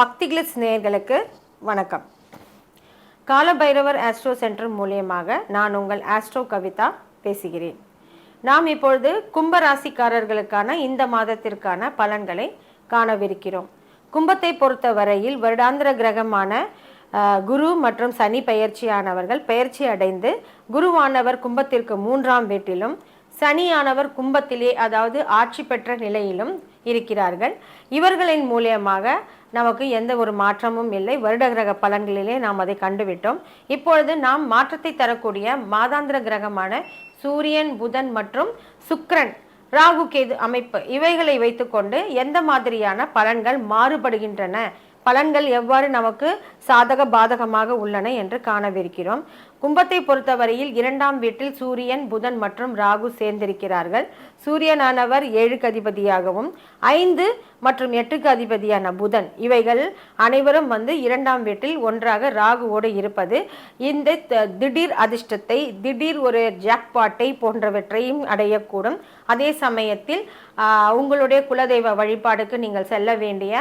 பக்தி கிளிட்ஸ் நேயர்களுக்கு வணக்கம். காலபைரவர் ஆஸ்ட்ரோ சென்டர் மூலியமாக நான் உங்கள் ஆஸ்ட்ரோ கவிதா பேசுகிறேன். நாம் இப்பொழுது கும்பராசிக்காரர்களுக்கான இந்த மாதத்திற்கான பலன்களை காணவிருக்கிறோம். கும்பத்தை பொறுத்த வரையில் வருடாந்திர கிரகமான குரு மற்றும் சனி பெயர்ச்சியானவர்கள் பெயர்ச்சி அடைந்து குருவானவர் கும்பத்திற்கு மூன்றாம் வீட்டிலும் சனியானவர் கும்பத்திலே அதாவது ஆட்சி பெற்ற நிலையிலும் இருக்கிறார்கள். இவர்களின் மூலியமாக நமக்கு எந்த ஒரு மாற்றமும் இல்லை. வருட கிரக பலன்களிலே நாம் அதை கண்டுவிட்டோம். இப்பொழுது நாம் மாற்றத்தை தரக்கூடிய மாதாந்திர கிரகமான சூரியன் புதன் மற்றும் சுக்கிரன் ராகு கேது அமைப்பு இவைகளை வைத்துக்கொண்டு எந்த மாதிரியான பலன்கள் மாறுபடுகின்றன? பலன்கள் எவ்வாறு நமக்கு சாதக பாதகமாக உள்ளன என்று காணவிருக்கிறோம். கும்பத்தை பொறுத்தவரையில் இரண்டாம் வீட்டில் சூரியன் புதன் மற்றும் ராகு சேர்ந்திருக்கிறார்கள். சூரியனானவர் ஏழுக்கு அதிபதியாகவும் ஐந்து மற்றும் எட்டுக்கு அதிபதியான புதன். இவைகள் அனைவரும் வந்து இரண்டாம் வீட்டில் ஒன்றாக ராகுவோடு இருப்பது. இந்த திடீர் அதிர்ஷ்டத்தை திடீர் ஒரு ஜாக்பாட்டை போன்றவற்றையும் அடையக்கூடும். அதே சமயத்தில் உங்களுடைய குலதெய்வ வழிபாடுக்கு நீங்கள் செல்ல வேண்டிய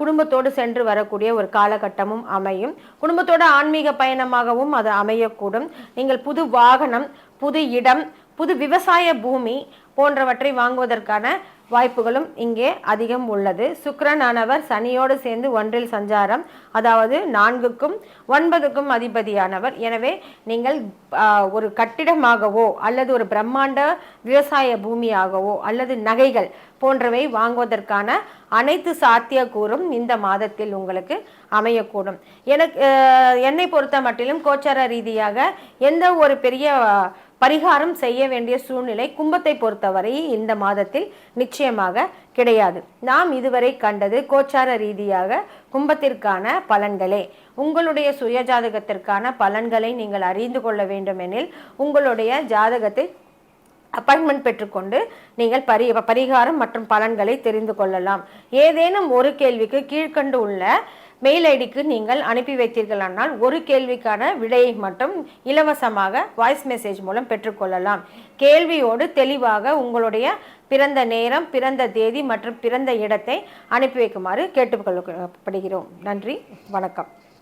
குடும்பத்தோடு சென்று வரக்கூடிய ஒரு காலகட்டமும் அமையும். குடும்பத்தோட ஆன்மீக பயணமாகவும் அது அமைய அமையக்கூடும் நீங்கள் புது வாகனம் புது இடம் புது விவசாய பூமி போன்றவற்றை வாங்குவதற்கான வாய்ப்புகளும் இங்கே அதிகம் உள்ளது. சுக்கிரனானவர் சனியோடு சேர்ந்து ஒன்றில் சஞ்சாரம் அதாவது நான்குக்கும் ஒன்பதுக்கும் அதிபதியானவர். எனவே நீங்கள் ஒரு கட்டிடமாகவோ அல்லது ஒரு பிரம்மாண்ட விவசாய பூமியாகவோ அல்லது நகைகள் போன்றவை வாங்குவதற்கான அனைத்து சாத்தியக்கூறும் இந்த மாதத்தில் உங்களுக்கு அமையக்கூடும். எனக்கு என்னை பொறுத்த மட்டிலும் கோச்சார ரீதியாக எந்த ஒரு பெரிய பரிகாரம் செய்ய வேண்டிய சூழ்நிலை கும்பத்தை பொறுத்தவரை இந்த மாதத்தில் நிச்சயமாக கிடையாது. நாம் இதுவரை கண்டது கோச்சார ரீதியாக கும்பத்திற்கான பலன்களே. உங்களுடைய சுய ஜாதகத்திற்கான பலன்களை நீங்கள் அறிந்து கொள்ள வேண்டுமெனில் உங்களுடைய ஜாதகத்தை அப்பாயின்மெண்ட் பெற்றுக்கொண்டு நீங்கள் பரி பரிகாரம் மற்றும் பலன்களை தெரிந்து கொள்ளலாம். ஏதேனும் ஒரு கேள்விக்கு கீழ்க்கண்டு உள்ள மெயில் ஐடிக்கு நீங்கள் அனுப்பி வைத்தீர்களானால் ஒரு கேள்விக்கான விடையை மட்டும் இலவசமாக வாய்ஸ் மெசேஜ் மூலம் பெற்றுக்கொள்ளலாம். கேள்வியோடு தெளிவாக உங்களுடைய பிறந்த நேரம் பிறந்த தேதி மற்றும் பிறந்த இடத்தை அனுப்பி வைக்குமாறு கேட்டுக்கொள்ளப்படுகிறோம். நன்றி வணக்கம்.